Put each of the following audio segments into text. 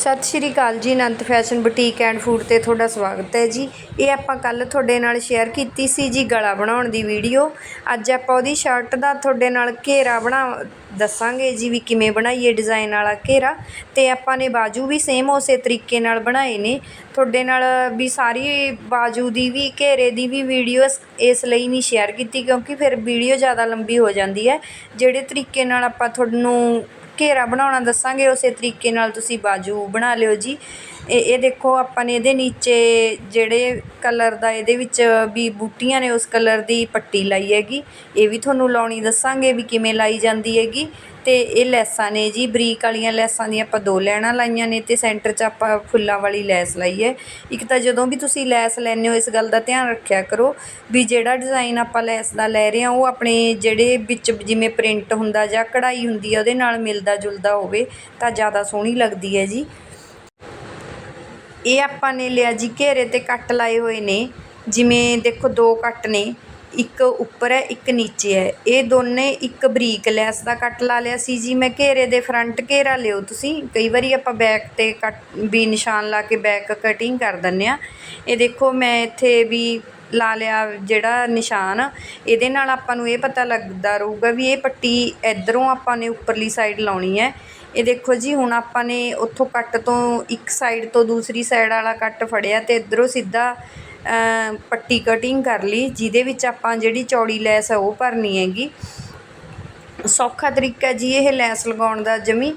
ਸਤਿ ਸ਼੍ਰੀ ਅਕਾਲ ਜੀ, Anant fashion boutique and food ਤੇ ਤੁਹਾਡਾ ਸਵਾਗਤ ਹੈ ਜੀ। ਇਹ ਆਪਾਂ ਕੱਲ ਤੁਹਾਡੇ ਨਾਲ ਸ਼ੇਅਰ ਕੀਤੀ ਸੀ ਜੀ ਗਲਾ ਬਣਾਉਣ ਦੀ ਵੀਡੀਓ ਅੱਜ ਆਪਾਂ ਉਹਦੀ ਸ਼ਰਟ ਦਾ ਤੁਹਾਡੇ ਨਾਲ ਘੇਰਾ ਬਣਾ ਦੱਸਾਂਗੇ ਜੀ ਵੀ ਕਿਵੇਂ ਬਣਾਈਏ ਡਿਜ਼ਾਈਨ ਵਾਲਾ ਘੇਰਾ। ਤੇ ਆਪਾਂ ਨੇ ਬਾਜੂ ਵੀ ਸੇਮ ਉਸੇ ਤਰੀਕੇ ਨਾਲ ਬਣਾਏ ਨੇ। ਤੁਹਾਡੇ ਨਾਲ ਵੀ ਸਾਰੀ ਬਾਜੂ ਦੀ ਵੀ, ਘੇਰੇ ਦੀ ਵੀ ਵੀਡੀਓ ਇਸ ਲਈ ਨਹੀਂ ਸ਼ੇਅਰ ਕੀਤੀ ਕਿਉਂਕਿ ਫਿਰ ਵੀਡੀਓ ਜ਼ਿਆਦਾ ਲੰਬੀ ਹੋ ਜਾਂਦੀ ਹੈ। ਜਿਹੜੇ ਤਰੀਕੇ ਨਾਲ ਆਪਾਂ ਤੁਹਾਨੂੰ ਘੇਰਾ ਬਣਾਉਣਾ ਦੱਸਾਂਗੇ, ਉਸੇ ਤਰੀਕੇ ਨਾਲ ਤੁਸੀਂ ਬਾਜੂ ਬਣਾ ਲਿਓ ਜੀ। ਇਹ ਇਹ ਦੇਖੋ, ਆਪਾਂ ਨੇ ਇਹਦੇ ਨੀਚੇ ਜਿਹੜੇ ਕਲਰ ਦਾ ਇਹਦੇ ਵਿੱਚ ਵੀ ਬੂਟੀਆਂ ਨੇ, ਉਸ ਕਲਰ ਦੀ ਪੱਟੀ ਲਾਈ ਹੈਗੀ। ਇਹ ਵੀ ਤੁਹਾਨੂੰ ਲਾਉਣੀ ਦੱਸਾਂਗੇ ਵੀ ਕਿਵੇਂ ਲਾਈ ਜਾਂਦੀ ਹੈਗੀ। ਅਤੇ ਇਹ ਲੈਸਾਂ ਨੇ ਜੀ, ਬਰੀਕ ਵਾਲੀਆਂ ਲੈਸਾਂ ਦੀਆਂ ਆਪਾਂ ਦੋ ਲੈਣਾ ਲਾਈਆਂ ਨੇ ਅਤੇ ਸੈਂਟਰ 'ਚ ਆਪਾਂ ਫੁੱਲਾਂ ਵਾਲੀ ਲੈਸ ਲਾਈ ਹੈ। ਇੱਕ ਤਾਂ ਜਦੋਂ ਵੀ ਤੁਸੀਂ ਲੈਸ ਲੈਂਦੇ ਹੋ, ਇਸ ਗੱਲ ਦਾ ਧਿਆਨ ਰੱਖਿਆ ਕਰੋ ਵੀ ਜਿਹੜਾ ਡਿਜ਼ਾਈਨ ਆਪਾਂ ਲੈਸ ਦਾ ਲੈ ਰਹੇ ਹਾਂ, ਉਹ ਆਪਣੇ ਜਿਹੜੇ ਵਿੱਚ ਜਿਵੇਂ ਪ੍ਰਿੰਟ ਹੁੰਦਾ ਜਾਂ ਕਢਾਈ ਹੁੰਦੀ ਹੈ, ਉਹਦੇ ਨਾਲ ਮਿਲਦਾ ਜੁਲਦਾ ਹੋਵੇ ਤਾਂ ਜ਼ਿਆਦਾ ਸੋਹਣੀ ਲੱਗਦੀ ਹੈ ਜੀ। ਇਹ ਆਪਾਂ ਨੇ ਲਿਆ ਜੀ ਘੇਰੇ ਤੇ ਕੱਟ ਲਾਏ ਹੋਏ ਨੇ, ਜਿਵੇਂ ਦੇਖੋ ਦੋ ਕੱਟ ਨੇ। ਇੱਕ ਉੱਪਰ ਹੈ, ਇੱਕ ਨੀਚੇ ਹੈ। ਇਹ ਦੋਨੇ ਇੱਕ ਬਰੀਕ ਲੈਸ ਦਾ ਕੱਟ ਲਾ ਲਿਆ ਸੀ ਜੀ। ਮੈਂ ਘੇਰੇ ਦੇ ਫਰੰਟ ਘੇਰਾ ਲਿਓ ਤੁਸੀਂ। ਕਈ ਵਾਰੀ ਆਪਾਂ ਬੈਕ ਤੇ ਕੱਟ, ਵੀ ਨਿਸ਼ਾਨ ਲਾ ਕੇ ਬੈਕ ਕਟਿੰਗ ਕਰ ਦਿੰਦੇ ਆ ਇਹ ਦੇਖੋ, ਮੈਂ ਇੱਥੇ ਵੀ ਲਾ ਲਿਆ ਜਿਹੜਾ ਨਿਸ਼ਾਨ। ਇਹਦੇ ਨਾਲ ਆਪਾਂ ਨੂੰ ਇਹ ਪਤਾ ਲੱਗਦਾ ਰਹੂਗਾ ਵੀ ਇਹ ਪੱਟੀ ਇਧਰੋਂ ਆਪਾਂ ਨੇ ਉੱਪਰਲੀ ਸਾਈਡ ਲਾਉਣੀ ਹੈ। ਇਹ ਦੇਖੋ ਜੀ, ਹੁਣ ਆਪਾਂ ਨੇ ਉੱਥੋਂ ਕੱਟ ਤੋਂ ਇੱਕ ਸਾਈਡ ਤੋਂ ਦੂਸਰੀ ਸਾਈਡ ਵਾਲਾ ਕੱਟ ਫੜਿਆ ਤੇ ਇਧਰੋਂ ਸਿੱਧਾ ਪੱਟੀ ਕਟਿੰਗ ਕਰ ਲਈ, ਜਿਹਦੇ ਵਿੱਚ ਆਪਾਂ ਜਿਹੜੀ ਚੌੜੀ ਲੈਸ ਹੈ ਉਹ ਭਰਨੀ ਹੈਗੀ। ਸੌਖਾ ਤਰੀਕਾ ਜੀ ਇਹ ਲੈਸ ਲਗਾਉਣ ਦਾ ਜਮੀ,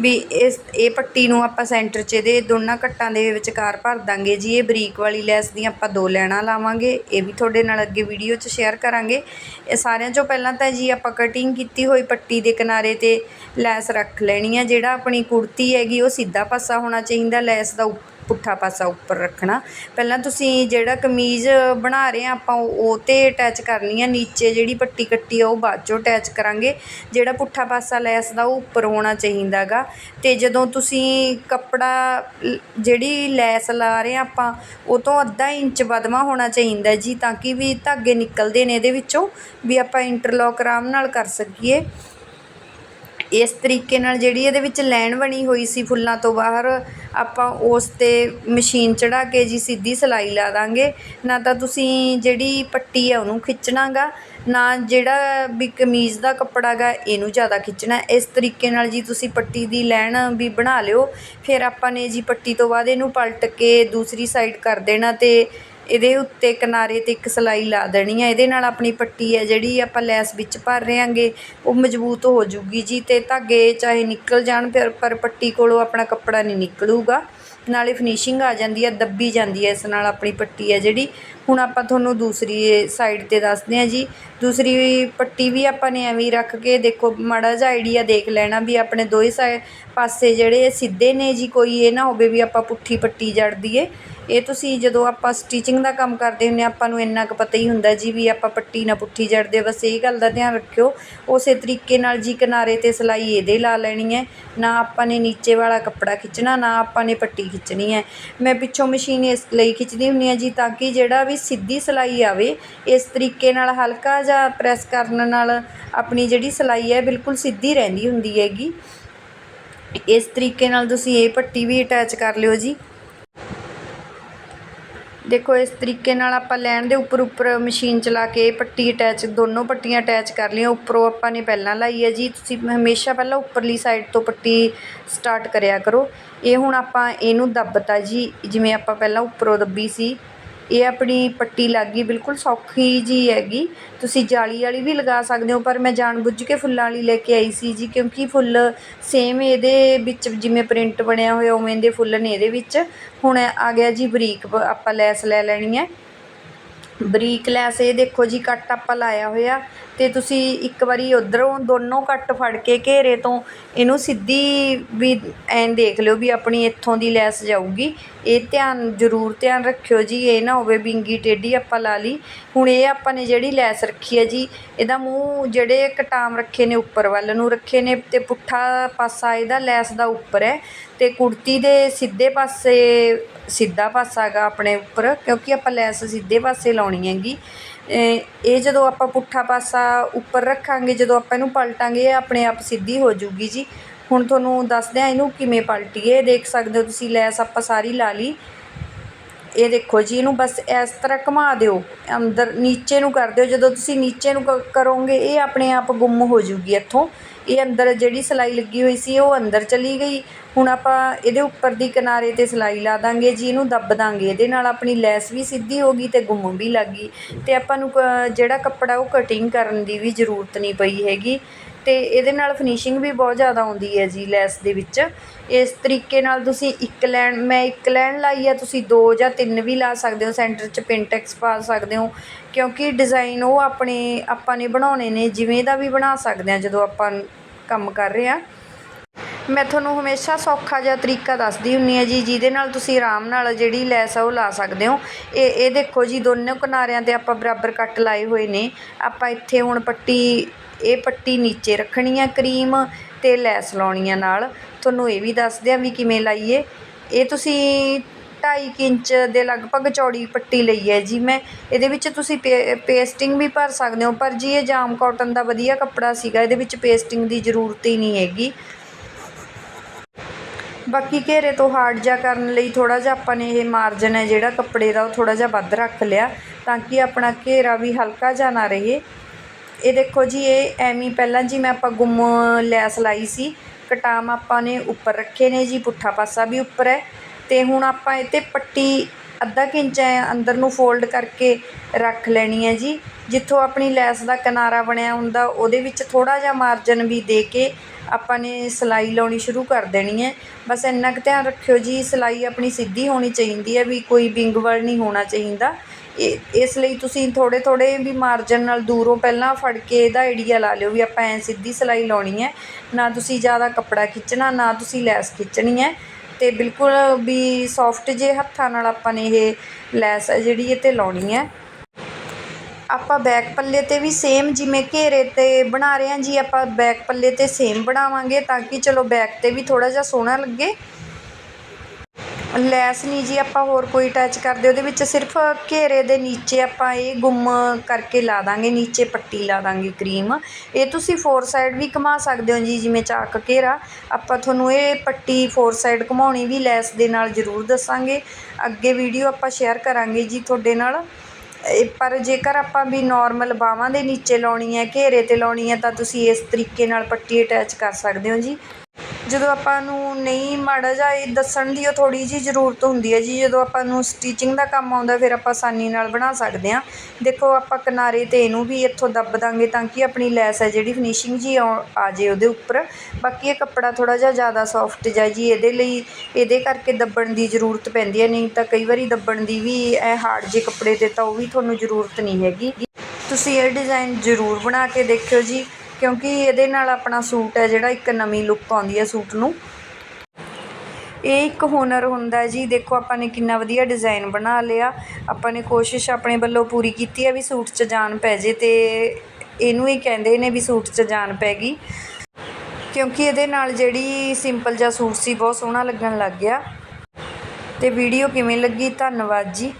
ਵੀ ਇਸ, ਇਹ ਪੱਟੀ ਨੂੰ ਆਪਾਂ ਸੈਂਟਰ 'ਚ ਇਹਦੇ ਦੋਨਾਂ ਕੱਟਾਂ ਦੇ ਵਿਚਕਾਰ ਭਰ ਦਾਂਗੇ ਜੀ। ਇਹ ਬਰੀਕ ਵਾਲੀ ਲੈਸ ਦੀਆਂ ਆਪਾਂ ਦੋ ਲੈਣਾ ਲਾਵਾਂਗੇ, ਇਹ ਵੀ ਤੁਹਾਡੇ ਨਾਲ ਅੱਗੇ ਵੀਡੀਓ 'ਚ ਸ਼ੇਅਰ ਕਰਾਂਗੇ। ਇਹ ਸਾਰਿਆਂ 'ਚੋਂ ਪਹਿਲਾਂ ਤਾਂ ਜੀ ਆਪਾਂ ਕਟਿੰਗ ਕੀਤੀ ਹੋਈ ਪੱਟੀ ਦੇ ਕਿਨਾਰੇ ਤੇ ਲੈਸ ਰੱਖ ਲੈਣੀ ਹੈ ਜਿਹੜਾ ਆਪਣੀ ਕੁੜਤੀ ਹੈਗੀ, ਉਹ ਸਿੱਧਾ ਪਾਸਾ ਹੋਣਾ ਚਾਹੀਦਾ, ਲੈਸ ਦਾ ਪੁੱਠਾ ਪਾਸਾ ਉੱਪਰ ਰੱਖਣਾ। ਪਹਿਲਾਂ ਤੁਸੀਂ ਜਿਹੜਾ ਕਮੀਜ਼ ਬਣਾ ਰਹੇ ਹਾਂ ਆਪਾਂ, ਉਹ ਤੇ ਅਟੈਚ ਕਰਨੀ ਆ। ਨੀਚੇ ਜਿਹੜੀ ਪੱਟੀ ਕੱਟੀ ਆ, ਉਹ ਬਾਅਦ ਚੋਂ ਅਟੈਚ ਕਰਾਂਗੇ। ਜਿਹੜਾ ਪੁੱਠਾ ਪਾਸਾ ਲੈਸ ਦਾ, ਉਹ ਉੱਪਰ ਹੋਣਾ ਚਾਹੀਦਾ ਗਾ। ਅਤੇ ਜਦੋਂ ਤੁਸੀਂ ਕੱਪੜਾ ਜਿਹੜੀ ਲੈਸ ਲਾ ਰਹੇ ਹਾਂ ਆਪਾਂ, ਉਹ ਤੋਂ ਅੱਧਾ ਇੰਚ ਵਧਵਾ ਹੋਣਾ ਚਾਹੀਦਾ ਜੀ, ਤਾਂ ਕਿ ਵੀ ਧਾਗੇ ਨਿਕਲਦੇ ਨੇ ਇਹਦੇ ਵਿੱਚੋਂ, ਵੀ ਆਪਾਂ ਇੰਟਰਲੋਕ ਆਰਾਮ ਨਾਲ ਕਰ ਸਕੀਏ। ਇਸ ਤਰੀਕੇ ਨਾਲ ਜਿਹੜੀ ਇਹਦੇ ਵਿੱਚ ਲਾਈਨ ਬਣੀ ਹੋਈ ਸੀ ਫੁੱਲਾਂ ਤੋਂ ਬਾਹਰ, ਆਪਾਂ ਉਸ 'ਤੇ ਮਸ਼ੀਨ ਚੜ੍ਹਾ ਕੇ ਜੀ ਸਿੱਧੀ ਸਿਲਾਈ ਲਾ ਦਾਂਗੇ। ਨਾ ਤਾਂ ਤੁਸੀਂ ਜਿਹੜੀ ਪੱਟੀ ਹੈ ਉਹਨੂੰ ਖਿੱਚਣਾ ਗਾ ਨਾ ਜਿਹੜਾ ਵੀ ਕਮੀਜ਼ ਦਾ ਕੱਪੜਾ ਗਾ ਇਹਨੂੰ ਜ਼ਿਆਦਾ ਖਿੱਚਣਾ। ਇਸ ਤਰੀਕੇ ਨਾਲ ਜੀ ਤੁਸੀਂ ਪੱਟੀ ਦੀ ਲਾਈਨ ਵੀ ਬਣਾ ਲਿਓ। ਫਿਰ ਆਪਾਂ ਨੇ ਜੀ ਪੱਟੀ ਤੋਂ ਬਾਅਦ ਇਹਨੂੰ ਪਲਟ ਕੇ ਦੂਸਰੀ ਸਾਈਡ ਕਰ ਦੇਣਾ ਅਤੇ ਇਹਦੇ ਉੱਤੇ ਕਿਨਾਰੇ 'ਤੇ ਇੱਕ ਸਿਲਾਈ ਲਾ ਦੇਣੀ ਹੈ ਇਹਦੇ ਨਾਲ ਆਪਣੀ ਪੱਟੀ ਹੈ ਜਿਹੜੀ ਆਪਾਂ ਲੈਸ ਵਿੱਚ ਭਰ ਰਹੇ ਹਾਂਗੇ ਉਹ ਮਜ਼ਬੂਤ ਹੋ ਜੂਗੀ ਜੀ ਅਤੇ ਧਾਗੇ ਚਾਹੇ ਨਿਕਲ ਜਾਣ, ਫਿਰ ਪਰ ਪੱਟੀ ਕੋਲੋਂ ਆਪਣਾ ਕੱਪੜਾ ਨਹੀਂ ਨਿਕਲੂਗਾ। ਨਾਲੇ ਫਿਨਿਸ਼ਿੰਗ ਆ ਜਾਂਦੀ ਹੈ ਦੱਬੀ ਜਾਂਦੀ ਹੈ ਇਸ ਨਾਲ ਆਪਣੀ ਪੱਟੀ ਹੈ ਜਿਹੜੀ। ਹੁਣ ਆਪਾਂ ਤੁਹਾਨੂੰ ਦੂਸਰੀ ਸਾਈਡ 'ਤੇ ਦੱਸਦੇ ਹਾਂ ਜੀ। ਦੂਸਰੀ ਪੱਟੀ ਵੀ ਆਪਾਂ ਨੇ ਐਵੇਂ ਰੱਖ ਕੇ, ਦੇਖੋ ਮਾੜਾ ਜਿਹਾ ਆਈਡੀਆ ਦੇਖ ਲੈਣਾ ਵੀ ਆਪਣੇ ਦੋਏ ਸਾਈਡ ਪਾਸੇ ਜਿਹੜੇ ਸਿੱਧੇ ਨੇ ਜੀ, ਕੋਈ ਇਹ ਨਾ ਹੋਵੇ ਵੀ ਆਪਾਂ ਪੁੱਠੀ ਪੱਟੀ ਜੜ ਦਈਏ। ਇਹ ਤੁਸੀਂ ਜਦੋਂ ਆਪਾਂ ਸਟਿਚਿੰਗ ਦਾ ਕੰਮ ਕਰਦੇ ਹੁੰਦੇ ਆਪਾਂ ਨੂੰ ਇੰਨਾ ਕੁ ਪਤਾ ਹੀ ਹੁੰਦਾ ਜੀ ਵੀ ਆਪਾਂ ਪੱਟੀ ਨਾ ਪੁੱਠੀ ਜੜਦੇ, ਬਸ ਇਹ ਗੱਲ ਦਾ ਧਿਆਨ ਰੱਖਿਓ। ਉਸੇ ਤਰੀਕੇ ਨਾਲ ਜੀ ਕਿਨਾਰੇ 'ਤੇ ਸਿਲਾਈ ਇਹਦੇ ਲਾ ਲੈਣੀ ਹੈ। ਨਾ ਆਪਾਂ ਨੇ ਨੀਚੇ ਵਾਲਾ ਕੱਪੜਾ ਖਿੱਚਣਾ, ਨਾ ਆਪਾਂ ਨੇ ਪੱਟੀ ਖਿੱਚਣੀ ਹੈ। ਮੈਂ ਪਿੱਛੋਂ ਮਸ਼ੀਨ ਇਸ ਲਈ ਖਿੱਚਦੀ ਹੁੰਦੀ ਹਾਂ ਜੀ ਤਾਂ ਕਿ ਜਿਹੜਾ ਵੀ ਸਿੱਧੀ ਸਿਲਾਈ ਆਵੇ, ਇਸ ਤਰੀਕੇ ਨਾਲ ਹਲਕਾ ਜਿਹਾ ਪ੍ਰੈਸ ਕਰਨ ਨਾਲ ਆਪਣੀ ਜਿਹੜੀ ਸਿਲਾਈ ਹੈ ਬਿਲਕੁਲ ਸਿੱਧੀ ਰਹਿੰਦੀ ਹੁੰਦੀ ਹੈਗੀ। ਇਸ ਤਰੀਕੇ ਨਾਲ ਤੁਸੀਂ ਇਹ ਪੱਟੀ ਵੀ ਅਟੈਚ ਕਰ ਲਿਓ ਜੀ। ਦੇਖੋ, ਇਸ ਤਰੀਕੇ ਨਾਲ ਆਪਾਂ ਲੈਣ ਦੇ ਉੱਪਰ ਉੱਪਰ ਮਸ਼ੀਨ ਚਲਾ ਕੇ ਪੱਟੀ ਅਟੈਚ, ਦੋਨੋਂ ਪੱਟੀਆਂ ਅਟੈਚ ਕਰ ਲਈਆਂ। ਉੱਪਰੋਂ ਆਪਾਂ ਨੇ ਪਹਿਲਾਂ ਲਾਈ ਹੈ ਜੀ। ਤੁਸੀਂ ਹਮੇਸ਼ਾ ਪਹਿਲਾਂ ਉੱਪਰਲੀ ਸਾਈਡ ਤੋਂ ਪੱਟੀ ਸਟਾਰਟ ਕਰਿਆ ਕਰੋ। ਇਹ ਹੁਣ ਆਪਾਂ ਇਹਨੂੰ ਦੱਬਤਾ ਜੀ। ਜਿਵੇਂ ਆਪਾਂ ਪਹਿਲਾਂ ਉੱਪਰੋਂ ਦੱਬੀ ਸੀ। ਇਹ ਆਪਣੀ ਪੱਟੀ ਲੱਗ ਗਈ ਬਿਲਕੁਲ ਸੌਖੀ ਜੀ ਹੈਗੀ। ਤੁਸੀਂ ਜਾਲੀ ਵਾਲੀ ਵੀ ਲਗਾ ਸਕਦੇ ਹੋ, ਪਰ ਮੈਂ ਜਾਣ ਬੁੱਝ ਕੇ ਫੁੱਲਾਂ ਵਾਲੀ ਲੈ ਕੇ ਆਈ ਸੀ ਜੀ, ਕਿਉਂਕਿ ਫੁੱਲ ਸੇਮ ਇਹਦੇ ਵਿੱਚ ਜਿਵੇਂ ਪ੍ਰਿੰਟ ਬਣਿਆ ਹੋਇਆ, ਉਵੇਂ ਦੇ ਫੁੱਲ ਨੇ ਇਹਦੇ ਵਿੱਚ। ਹੁਣ ਆ ਗਿਆ ਜੀ ਬਰੀਕ, ਆਪਾਂ ਲੈਸ ਲੈ ਲੈਣੀ ਹੈ। ਬਰੀਕ ਲੈਸ ਇਹ ਦੇਖੋ ਜੀ, ਕੱਟ ਆਪਾਂ ਲਾਇਆ ਹੋਇਆ ਤੇ ਤੁਸੀਂ ਇੱਕ ਵਾਰੀ ਉਧਰੋਂ ਦੋਨੋਂ ਕੱਟ ਫੜ ਕੇ ਘੇਰੇ ਤੋਂ ਇਹਨੂੰ ਸਿੱਧੀ ਵੀ ਐਂ ਦੇਖ ਲਿਓ ਵੀ ਆਪਣੀ ਇੱਥੋਂ ਦੀ ਲੈਸ ਜਾਊਗੀ। ਇਹ ਧਿਆਨ, ਜ਼ਰੂਰ ਧਿਆਨ ਰੱਖਿਓ ਜੀ, ਇਹ ਨਾ ਹੋਵੇ ਵਿੰਗੀ ਟੇਢੀ ਆਪਾਂ ਲਾ ਲਈ। ਹੁਣ ਇਹ ਆਪਾਂ ਨੇ ਜਿਹੜੀ ਲੈਸ ਰੱਖੀ ਹੈ ਜੀ, ਇਹਦਾ ਮੂੰਹ ਜਿਹੜੇ ਕਟਾਮ ਰੱਖੇ ਨੇ ਉੱਪਰ ਵੱਲ ਨੂੰ ਰੱਖੇ ਨੇ ਤੇ ਪੁੱਠਾ ਪਾਸਾ ਇਹਦਾ ਲੈਸ ਦਾ ਉੱਪਰ ਹੈ ਤੇ ਕੁੜਤੀ ਦੇ ਸਿੱਧੇ ਪਾਸੇ, ਸਿੱਧਾ ਪਾਸਾ ਹੈਗਾ ਆਪਣੇ ਉੱਪਰ, ਕਿਉਂਕਿ ਆਪਾਂ ਲੈਸ ਸਿੱਧੇ ਪਾਸੇ ਲਾਉਣੀ ਹੈਗੀ। ਇਹ ਜਦੋਂ ਆਪਾਂ ਪੁੱਠਾ ਪਾਸਾ ਉੱਪਰ ਰੱਖਾਂਗੇ, ਜਦੋਂ ਆਪਾਂ ਇਹਨੂੰ ਪਲਟਾਂਗੇ, ਇਹ ਆਪਣੇ ਆਪ ਸਿੱਧੀ ਹੋ ਜੂਗੀ ਜੀ। ਹੁਣ ਤੁਹਾਨੂੰ ਦੱਸਦੇ ਹਾਂ ਇਹਨੂੰ ਕਿਵੇਂ ਪਲਟੀਏ ਦੇਖ ਸਕਦੇ ਹੋ ਤੁਸੀਂ, ਲੈਸ ਆਪਾਂ ਸਾਰੀ ਲਾ ਲਈ। ਇਹ ਦੇਖੋ ਜੀ, ਇਹਨੂੰ ਬਸ ਇਸ ਤਰ੍ਹਾਂ ਘੁਮਾ ਦਿਓ। ਅੰਦਰ ਨੀਚੇ ਨੂੰ ਕਰ ਦਿਓ। ਜਦੋਂ ਤੁਸੀਂ ਨੀਚੇ ਨੂੰ ਕ- ਕਰੋਗੇ, ਇਹ ਆਪਣੇ ਆਪ ਗੁੰਮ ਹੋ ਜੂਗੀ ਇੱਥੋਂ। ਇਹ ਅੰਦਰ ਜਿਹੜੀ ਸਿਲਾਈ ਲੱਗੀ ਹੋਈ ਸੀ, ਉਹ ਅੰਦਰ ਚਲੀ ਗਈ। ਹੁਣ ਆਪਾਂ ਇਹਦੇ ਉੱਪਰ ਦੀ ਕਿਨਾਰੇ ਤੇ ਸਿਲਾਈ ਲਾ ਦਾਂਗੇ ਜੀ, ਇਹਨੂੰ ਦੱਬ ਦਾਂਗੇ। ਇਹਦੇ ਨਾਲ ਆਪਣੀ ਲੈਸ ਵੀ ਸਿੱਧੀ ਹੋ ਗਈ ਤੇ ਗੁੰਮ ਵੀ ਲੱਗ ਗਈ। ਤੇ ਆਪਾਂ ਨੂੰ ਕ- ਜਿਹੜਾ ਕੱਪੜਾ ਉਹ ਕਟਿੰਗ ਕਰਨ ਦੀ ਵੀ ਜ਼ਰੂਰਤ ਨਹੀਂ ਪਈ ਹੈਗੀ। ਤੇ ਇਹਦੇ ਨਾਲ ਫਿਨਿਸ਼ਿੰਗ ਵੀ ਬਹੁਤ ਜ਼ਿਆਦਾ ਆਉਂਦੀ ਹੈ ਜੀ ਲੈਸ ਦੇ ਵਿੱਚ। ਇਸ ਤਰੀਕੇ ਨਾਲ ਤੁਸੀਂ ਇੱਕ ਲੈਣ, ਮੈਂ ਇੱਕ ਲੈਣ ਲਾਈ ਆ, ਤੁਸੀਂ ਦੋ ਜਾਂ ਤਿੰਨ ਵੀ ਲਾ ਸਕਦੇ ਹੋ, ਸੈਂਟਰ 'ਚ ਪਿੰਟੈਕਸ ਪਾ ਸਕਦੇ ਹੋ, ਕਿਉਂਕਿ ਡਿਜ਼ਾਈਨ ਉਹ ਆਪਣੇ, ਆਪਾਂ ਨੇ ਬਣਾਉਣੇ ਨੇ, ਜਿਵੇਂ ਦਾ ਵੀ ਬਣਾ ਸਕਦੇ ਹਾਂ ਜਦੋਂ ਆਪਾਂ ਕੰਮ ਕਰ ਰਹੇ ਹਾਂ ਮੈਂ ਤੁਹਾਨੂੰ ਹਮੇਸ਼ਾ ਸੌਖਾ ਜਿਹਾ ਤਰੀਕਾ ਦੱਸਦੀ ਹੁੰਨੀ ਆ ਜੀ, ਜਿਹਦੇ ਨਾਲ ਤੁਸੀਂ ਆਰਾਮ ਨਾਲ ਜਿਹੜੀ ਲੈਸ ਆ ਉਹ ਲਾ ਸਕਦੇ ਹੋ। ਇਹ ਇਹ ਦੇਖੋ ਜੀ, ਦੋਨੋਂ ਕਿਨਾਰਿਆਂ ਤੇ ਆਪਾਂ ਬਰਾਬਰ ਕੱਟ ਲਾਏ ਹੋਏ ਨੇ। ਆਪਾਂ ਇੱਥੇ ਹੁਣ ਪੱਟੀ ਇਹ ਪੱਟੀ ਨੀਚੇ ਰੱਖਣੀ ਆ ਕਰੀਮ ਤੇ ਲੈਸ ਲਾਉਣੀ ਆ ਨਾਲ। ਤੁਹਾਨੂੰ ਇਹ ਵੀ ਦੱਸਦੇ ਆ ਵੀ ਕਿਵੇਂ ਲਾਈਏ। ਇਹ ਤੁਸੀਂ 2.5 ਇੰਚ ਦੇ ਲਗਭਗ ਚੌੜੀ ਪੱਟੀ ਲਈ ਹੈ ਜੀ ਮੈਂ। ਇਹਦੇ ਵਿੱਚ ਤੁਸੀਂ ਪੇ- ਪੇਸਟਿੰਗ ਵੀ ਭਰ ਸਕਦੇ ਹੋ। ਪਰ ਜੀ ਇਹ ਜਾਮ ਕਾਟਨ ਦਾ ਵਧੀਆ ਕੱਪੜਾ ਸੀਗਾ। ਇਹਦੇ ਵਿੱਚ ਪੇਸਟਿੰਗ ਦੀ ਜ਼ਰੂਰਤ ਹੀ ਨਹੀਂ ਹੈਗੀ। ਬਾਕੀ ਘੇਰੇ ਤੋਂ ਹਾਰਡ ਜਿਹਾ ਕਰਨ ਲਈ ਥੋੜਾ ਜਿਹਾ ਆਪਾਂ ਨੇ ਇਹ ਮਾਰਜਨ ਹੈ ਜਿਹੜਾ ਕੱਪੜੇ ਦਾ, ਉਹ ਥੋੜਾ ਜਿਹਾ ਵੱਧ ਰੱਖ ਲਿਆ ਤਾਂ ਕਿ ਆਪਣਾ ਘੇਰਾ ਵੀ ਹਲਕਾ ਜਿਹਾ ਨਾ ਰਹੇ। ਇਹ ਦੇਖੋ ਜੀ, ਇਹ ਐਵੇਂ ਪਹਿਲਾਂ ਜੀ ਮੈਂ ਆਪਾਂ ਗੁੰਮ ਲੈਸ ਲਾਈ ਸੀ। ਕਟਾਮ ਆਪਾਂ ਨੇ ਉੱਪਰ ਰੱਖੇ ਨੇ ਜੀ, ਪੁੱਠਾ ਪਾਸਾ ਵੀ ਉੱਪਰ ਹੈ। ਤੇ ਹੁਣ ਆਪਾਂ ਇਹ 'ਤੇ ਪੱਟੀ ਅੱਧਾ ਕਿੰਚ ਇੰਚ ਅੰਦਰ ਨੂੰ ਫੋਲਡ ਕਰਕੇ ਰੱਖ ਲੈਣੀ ਹੈ ਜੀ। ਜਿੱਥੋਂ ਆਪਣੀ ਲੈਸ ਦਾ ਕਿਨਾਰਾ ਬਣਿਆ ਹੁੰਦਾ, ਉਹਦੇ ਵਿੱਚ ਥੋੜਾ ਜਿਹਾ ਮਾਰਜਨ ਵੀ ਦੇ ਕੇ ਆਪਾਂ ਨੇ ਸਿਲਾਈ ਲਾਉਣੀ ਸ਼ੁਰੂ ਕਰ ਦੇਣੀ ਹੈ। ਬਸ ਇੰਨਾ ਕੁ ਧਿਆਨ ਰੱਖਿਓ ਜੀ, ਸਿਲਾਈ ਆਪਣੀ ਸਿੱਧੀ ਹੋਣੀ ਚਾਹੀਦੀ ਹੈ ਵੀ ਕੋਈ ਵਿੰਗ ਵਲ ਨਹੀਂ ਹੋਣਾ ਚਾਹੀਦਾ। ਇਹ ਇਸ ਲਈ ਤੁਸੀਂ ਥੋੜ੍ਹੇ ਥੋੜ੍ਹੇ ਵੀ ਮਾਰਜਨ ਨਾਲ ਦੂਰੋਂ ਪਹਿਲਾਂ ਫੜ ਕੇ ਇਹਦਾ ਆਈਡੀਆ ਲਾ ਲਿਓ ਵੀ ਆਪਾਂ ਐਂ ਸਿੱਧੀ ਸਿਲਾਈ ਲਾਉਣੀ ਹੈ। ਨਾ ਤੁਸੀਂ ਜ਼ਿਆਦਾ ਕੱਪੜਾ ਖਿੱਚਣਾ, ਨਾ ਤੁਸੀਂ ਲੈਸ ਖਿੱਚਣੀ ਹੈ। ਅਤੇ ਬਿਲਕੁਲ ਵੀ ਸੋਫਟ ਜਿਹੇ ਹੱਥਾਂ ਨਾਲ ਆਪਾਂ ਨੇ ਇਹ ਲੈਸ ਹੈ ਜਿਹੜੀ ਇਹ 'ਤੇ ਲਾਉਣੀ ਹੈ। ਆਪਾਂ ਬੈਕ ਪੱਲੇ ਤੇ ਵੀ ਸੇਮ ਜਿਵੇਂ ਘੇਰੇ ਤੇ ਬਣਾ ਰਹੇ ਹਾਂ ਜੀ, ਆਪਾਂ ਬੈਕ ਪੱਲੇ ਤੇ ਸੇਮ ਬਣਾਵਾਂਗੇ ਤਾਂ ਕਿ ਚਲੋ ਬੈਕ ਤੇ ਵੀ ਥੋੜ੍ਹਾ ਜਿਹਾ ਸੋਹਣਾ ਲੱਗੇ। ਲੈਸ ਨਹੀਂ ਜੀ, ਆਪਾਂ ਹੋਰ ਕੋਈ ਅਟੈਚ ਕਰਦੇ, ਉਹਦੇ ਵਿੱਚ ਸਿਰਫ ਘੇਰੇ ਦੇ ਨੀਚੇ ਆਪਾਂ ਇਹ ਗੁੰਮ ਕਰਕੇ ਲਾ ਦਾਂਗੇ, ਨੀਚੇ ਪੱਟੀ ਲਾ ਦਾਂਗੇ ਕਰੀਮ। ਇਹ ਤੁਸੀਂ ਫੋਰ ਸਾਈਡ ਵੀ ਘੁਮਾ ਸਕਦੇ ਹੋ ਜੀ, ਜਿਵੇਂ ਚਾਕ ਘੇਰਾ। ਆਪਾਂ ਤੁਹਾਨੂੰ ਇਹ ਪੱਟੀ ਫੋਰ ਸਾਈਡ ਘੁਮਾਉਣੀ ਵੀ ਲੈਸ ਦੇ ਨਾਲ ਜ਼ਰੂਰ ਦੱਸਾਂਗੇ। ਅੱਗੇ ਵੀਡੀਓ ਆਪਾਂ ਸ਼ੇਅਰ ਕਰਾਂਗੇ ਜੀ ਤੁਹਾਡੇ ਨਾਲ। ਪਰ ਜੇਕਰ ਆਪਾਂ ਵੀ ਨਾਰਮਲ ਬਾਹਾਂ ਦੇ ਨੀਚੇ ਲਾਉਣੀ ਹੈ, ਘੇਰੇ ਤੇ ਲਾਉਣੀ ਹੈ, ਤਾਂ ਤੁਸੀਂ ਇਸ ਤਰੀਕੇ ਨਾਲ ਪੱਟੀ ਅਟੈਚ ਕਰ ਸਕਦੇ ਹੋ ਜੀ। ਜਦੋਂ ਆਪਾਂ ਨੂੰ ਨਹੀਂ, ਮਾੜਾ ਜਿਹਾ ਇਹ ਦੱਸਣ ਦੀ ਉਹ ਥੋੜ੍ਹੀ ਜਿਹੀ ਜ਼ਰੂਰਤ ਹੁੰਦੀ ਹੈ ਜੀ। ਜਦੋਂ ਆਪਾਂ ਨੂੰ ਸਟਿਚਿੰਗ ਦਾ ਕੰਮ ਆਉਂਦਾ, ਫਿਰ ਆਪਾਂ ਆਸਾਨੀ ਨਾਲ ਬਣਾ ਸਕਦੇ ਹਾਂ। ਦੇਖੋ, ਆਪਾਂ ਕਿਨਾਰੇ ਤੇ ਇਹਨੂੰ ਵੀ ਇੱਥੋਂ ਦੱਬ ਦਾਂਗੇ ਤਾਂ ਕਿ ਆਪਣੀ ਲੈਸ ਹੈ ਜਿਹੜੀ ਫਿਨਿਸ਼ਿੰਗ ਜੀ ਆ ਆ ਜੇ ਉਹਦੇ ਉੱਪਰ। ਬਾਕੀ ਇਹ ਕੱਪੜਾ ਥੋੜ੍ਹਾ ਜਿਹਾ ਜ਼ਿਆਦਾ ਸੋਫਟ ਜਿਹਾ ਜੀ, ਇਹਦੇ ਲਈ, ਇਹਦੇ ਕਰਕੇ ਦੱਬਣ ਦੀ ਜ਼ਰੂਰਤ ਪੈਂਦੀ ਹੈ। ਨਹੀਂ ਤਾਂ ਕਈ ਵਾਰੀ ਦੱਬਣ ਦੀ ਵੀ ਇਹ ਹਾਰਡ ਜੇ ਕੱਪੜੇ ਤੇ ਤਾਂ ਉਹ ਵੀ ਤੁਹਾਨੂੰ ਜ਼ਰੂਰਤ ਨਹੀਂ ਹੈਗੀ। ਤੁਸੀਂ ਇਹ ਡਿਜ਼ਾਈਨ ਜ਼ਰੂਰ ਬਣਾ ਕੇ ਦੇਖਿਓ ਜੀ। ਕਿਉਂਕਿ ਇਹਦੇ ਨਾਲ ਆਪਣਾ ਸੂਟ ਹੈ ਜਿਹੜਾ ਇੱਕ ਨਵੀਂ ਲੁੱਕ ਆਉਂਦੀ ਹੈ ਸੂਟ ਨੂੰ। ਇਹ ਇੱਕ ਹੁਨਰ ਹੁੰਦਾ ਜੀ। ਦੇਖੋ, ਆਪਾਂ ਨੇ ਕਿੰਨਾ ਵਧੀਆ ਡਿਜ਼ਾਈਨ ਬਣਾ ਲਿਆ। ਆਪਾਂ ਨੇ ਕੋਸ਼ਿਸ਼ ਆਪਣੇ ਵੱਲੋਂ ਪੂਰੀ ਕੀਤੀ ਹੈ ਵੀ ਸੂਟ 'ਚ ਜਾਨ ਪੈ ਜੇ ਤੇ ਇਹਨੂੰ ਹੀ ਕਹਿੰਦੇ ਨੇ ਵੀ ਸੂਟ 'ਚ ਜਾਨ ਪੈ ਗਈ। ਕਿਉਂਕਿ ਇਹਦੇ ਨਾਲ ਜਿਹੜੀ ਸਿੰਪਲ ਜਿਹਾ ਸੂਟ ਸੀ, ਬਹੁਤ ਸੋਹਣਾ ਲੱਗਣ ਲੱਗ ਗਿਆ। ਤੇ ਵੀਡੀਓ ਕਿਵੇਂ ਲੱਗੀ? ਧੰਨਵਾਦ ਜੀ।